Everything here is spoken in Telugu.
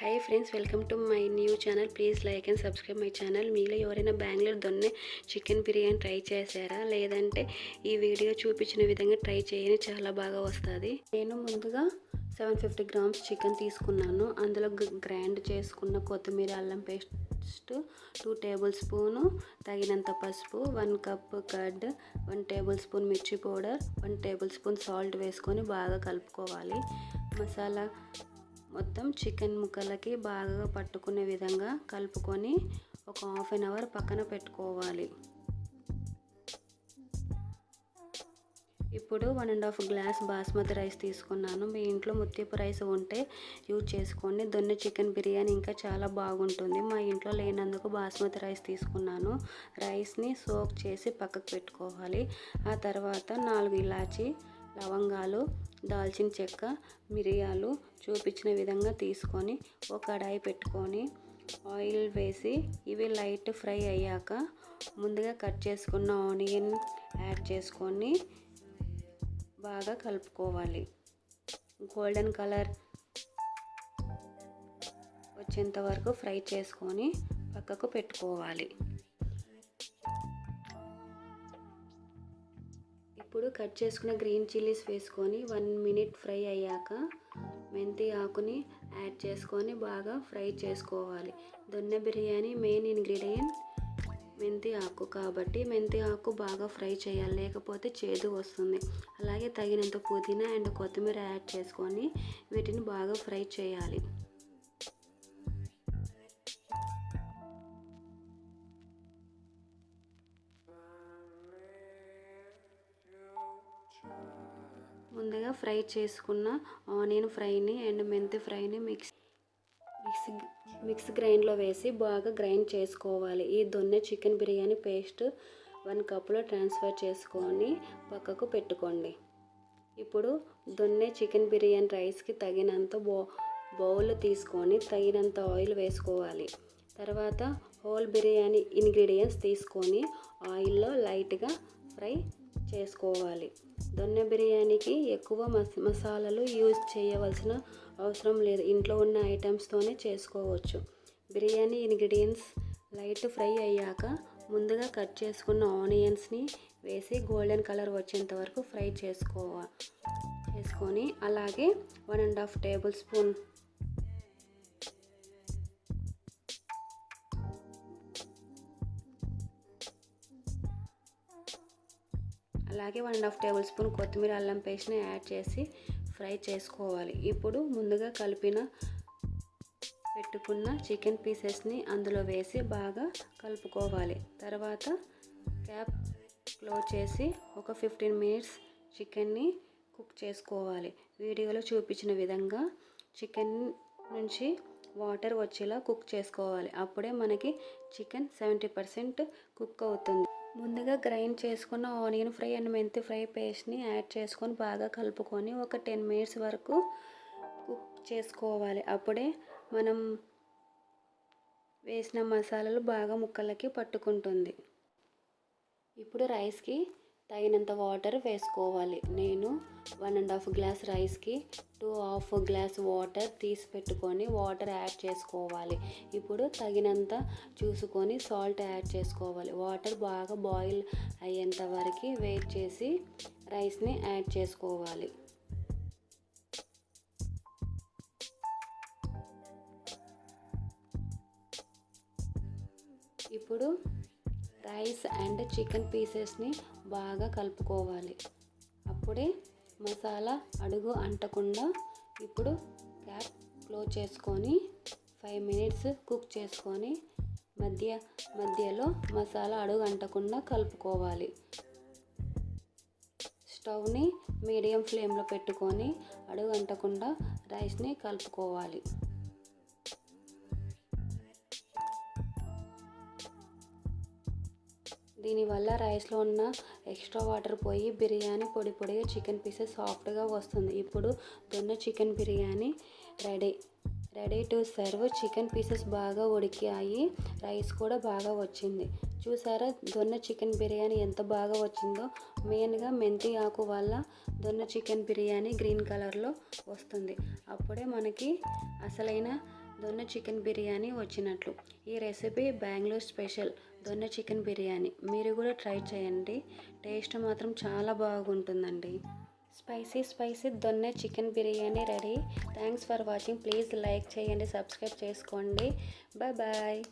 Hi friends welcome to my new channel please like and subscribe my channel మీలో ఎవరైనా బెంగళూరు దొన్నే చికెన్ బిర్యానీ ట్రై చేశారా? లేదంటే ఈ వీడియో చూపించిన విధంగా ట్రై చేయని చాలా బాగా వస్తుంది. నేను ముందుగా సెవెన్ ఫిఫ్టీ గ్రామ్స్ చికెన్ తీసుకున్నాను. అందులో గ్రైండ్ చేసుకున్న కొత్తిమీర అల్లం పేస్ట్ టూ టేబుల్ స్పూను తగినంత పసుపు one cup curd one tablespoon మిర్చి powder one tablespoon salt వేసుకొని బాగా కలుపుకోవాలి. మసాలా మొత్తం చికెన్ ముక్కలకి బాగా పట్టుకునే విధంగా కలుపుకొని ఒక హాఫ్ అన్ అవర్ పక్కన పెట్టుకోవాలి. ఇప్పుడు one and half glass basmati rice తీసుకున్నాను. మీ ఇంట్లో ముత్యపు రైస్ ఉంటే యూజ్ చేసుకోండి. దొన్నె చికెన్ బిర్యానీ ఇంకా చాలా బాగుంటుంది. మా ఇంట్లో లేనందుకు బాస్మతి రైస్ తీసుకున్నాను. రైస్ని సోక్ చేసి పక్కకు పెట్టుకోవాలి. ఆ తర్వాత నాలుగు ఇలాచి లవంగాలు దాల్చిన చెక్క మిరియాలు చూపించిన విధంగా తీసుకొని ఒక కడాయి పెట్టుకొని ఆయిల్ వేసి ఇవి లైట్ ఫ్రై అయ్యాక ముందుగా కట్ చేసుకున్న ఆనియన్ యాడ్ చేసుకొని బాగా కలుపుకోవాలి. గోల్డెన్ కలర్ వచ్చేంత వరకు ఫ్రై చేసుకొని పక్కకు పెట్టుకోవాలి. ఇప్పుడు కట్ చేసుకున్న గ్రీన్ చిల్లీస్ వేసుకొని వన్ మినిట్ ఫ్రై అయ్యాక మెంతి ఆకుని యాడ్ చేసుకొని బాగా ఫ్రై చేసుకోవాలి. దొన్న బిర్యానీ మెయిన్ ఇంగ్రీడియంట్ మెంతి ఆకు కాబట్టి మెంతి ఆకు బాగా ఫ్రై చేయాలి లేకపోతే చేదు వస్తుంది. అలాగే తగినంత పుదీనా అండ్ కొత్తిమీర యాడ్ చేసుకొని వీటిని బాగా ఫ్రై చేయాలి. ముందుగా ఫ్రై చేసుకున్న ఆనియన్ ఫ్రైని అండ్ మెంతి ఫ్రైని మిక్స్ మిక్స్ మిక్స్ గ్రైండ్లో వేసి బాగా గ్రైండ్ చేసుకోవాలి. ఈ Donne chicken biryani paste one కప్లో ట్రాన్స్ఫర్ చేసుకొని పక్కకు పెట్టుకోండి. ఇప్పుడు దొన్నె చికెన్ బిర్యానీ రైస్కి తగినంత బౌ బౌల్ తీసుకొని తగినంత ఆయిల్ వేసుకోవాలి. తర్వాత హోల్ బిర్యానీ ఇంగ్రీడియంట్స్ తీసుకొని ఆయిల్లో లైట్గా ఫ్రై చేసుకోవాలి. దొన్నె బిర్యానీకి ఎక్కువ మస మసాలాలు యూజ్ చేయవలసిన అవసరం లేదు. ఇంట్లో ఉన్న ఐటమ్స్తోనే చేసుకోవచ్చు. బిర్యానీ ఇంగ్రీడియంట్స్ లైట్ ఫ్రై అయ్యాక ముందుగా కట్ చేసుకున్న ఆనియన్స్ని వేసి గోల్డెన్ కలర్ వచ్చేంత వరకు ఫ్రై చేసుకోవా చేసుకొని అలాగే one and half tablespoon అలాగే one and half tablespoon కొత్తిమీర అల్లం పేస్ట్ని యాడ్ చేసి ఫ్రై చేసుకోవాలి. ఇప్పుడు ముందుగా కలిపిన పెట్టుకున్న చికెన్ పీసెస్ని అందులో వేసి బాగా కలుపుకోవాలి. తర్వాత క్యాప్ క్లోజ్ చేసి ఒక ఫిఫ్టీన్ మినిట్స్ చికెన్ని కుక్ చేసుకోవాలి. వీడియోలో చూపించిన విధంగా చికెన్ నుంచి వాటర్ వచ్చేలా కుక్ చేసుకోవాలి. అప్పుడే మనకి చికెన్ సెవెంటీ పర్సెంట్ కుక్ అవుతుంది. ముందుగా గ్రైండ్ చేసుకున్న ఆనియన్ ఫ్రై అండ్ మెంతి ఫ్రై పేస్ట్ని యాడ్ చేసుకొని బాగా కలుపుకొని ఒక టెన్ మినిట్స్ వరకు కుక్ చేసుకోవాలి. అప్పుడే మనం వేసిన మసాలాలు బాగా ముక్కలకి పట్టుకుంటుంది. ఇప్పుడు రైస్కి తగినంత వాటర్ వేసుకోవాలి. నేను వన్ అండ్ హాఫ్ గ్లాస్ రైస్కి టూ హాఫ్ గ్లాస్ వాటర్ తీసి పెట్టుకొని వాటర్ యాడ్ చేసుకోవాలి. ఇప్పుడు తగినంత చూసుకొని సాల్ట్ యాడ్ చేసుకోవాలి. వాటర్ బాగా బాయిల్ అయ్యేంత వరకు వెయిట్ చేసి రైస్ని యాడ్ చేసుకోవాలి. ఇప్పుడు రైస్ అండ్ చికెన్ పీసెస్ని బాగా కలుపుకోవాలి. అప్పుడే మసాలా అడుగు అంటకుండా ఇప్పుడు క్యాప్ క్లోజ్ చేసుకొని ఫైవ్ మినిట్స్ కుక్ చేసుకొని మధ్య మధ్యలో మసాలా అడుగు అంటకుండా కలుపుకోవాలి. స్టవ్ని మీడియం ఫ్లేమ్లో పెట్టుకొని అడుగు అంటకుండా రైస్ని కలుపుకోవాలి. దీనివల్ల రైస్లో ఉన్న ఎక్స్ట్రా వాటర్ పోయి బిర్యానీ పొడి పొడిగా చికెన్ పీసెస్ సాఫ్ట్గా వస్తుంది. ఇప్పుడు Donne chicken biryani ready. Ready to serve. Chicken pieces బాగా ఉడికాయి. రైస్ కూడా బాగా వచ్చింది. చూసారా? దొన్న చికెన్ బిర్యానీ ఎంత బాగా వచ్చిందో. మెయిన్గా మెంతి ఆకు వల్ల దొన్న చికెన్ బిర్యానీ గ్రీన్ కలర్లో వస్తుంది. అప్పుడే మనకి అసలైన దొన్న చికెన్ బిర్యానీ వచ్చినట్లు. ఈ recipe Bengaluru special Donne chicken biryani. మీరు కూడా ట్రై చేయండి. టేస్ట్ మాత్రం చాలా బాగుంటుందండి. Spicy spicy Donne chicken biryani ready. Thanks for watching. Please like చేయండి సబ్స్క్రైబ్ చేసుకోండి. Bye bye.